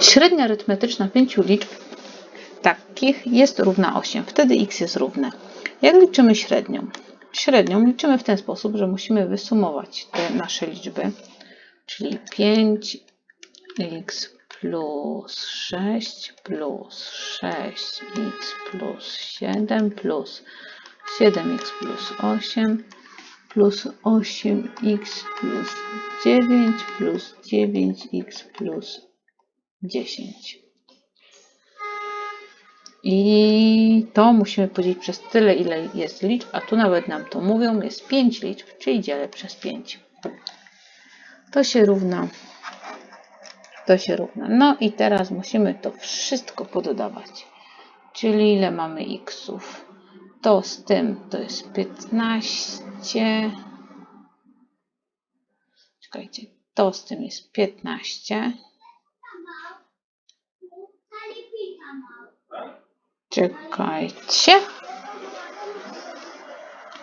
Średnia arytmetyczna pięciu liczb takich jest równa 8. Wtedy x jest równe. Jak liczymy średnią? Średnią liczymy w ten sposób, że musimy wysumować te nasze liczby, czyli 5x plus 6 plus 6x plus 7 plus 7x plus 8 plus 8x plus 9 plus 9x plus 10. I to musimy podzielić przez tyle, ile jest liczb, a tu nawet nam to mówią, jest 5 liczb, czyli dzielę przez 5. To się równa, to się równa. No i teraz musimy to wszystko pododawać. Czyli ile mamy xów? To z tym to jest 15. Czekajcie, to z tym jest 15. Czekajcie.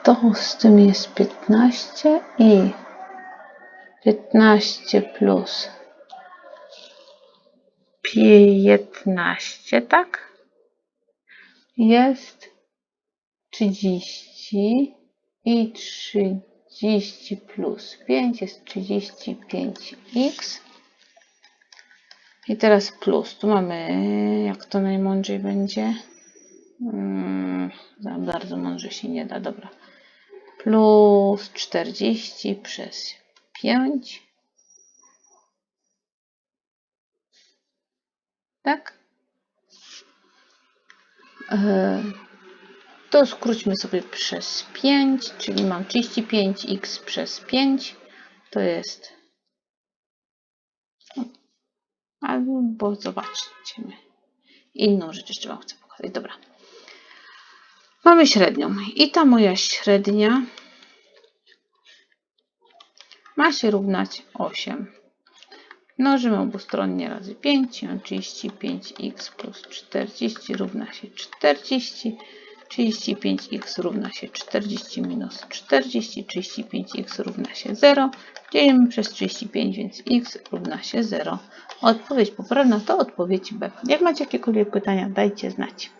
To z tym jest 15 i 15 plus 15, tak? Jest 30 i 30 plus 5 jest 35x. I teraz plus. Tu mamy, jak to najmądrzej będzie. Mm, za bardzo mądrze się nie da, dobra. Plus 40 przez 5. Tak? E, To skróćmy sobie przez 5, czyli mam 35x przez 5. To jest. Albo zobaczcie. Inną rzecz jeszcze Wam chcę pokazać. Dobra. Mamy średnią. I ta moja średnia ma się równać 8. Mnożymy obustronnie razy 5. Mam 35x plus 40 równa się 40. 35x równa się 40 minus 40. 35x równa się 0. Dzielimy przez 35, więc x równa się 0. Odpowiedź poprawna to odpowiedź B. Jak macie jakiekolwiek pytania, dajcie znać.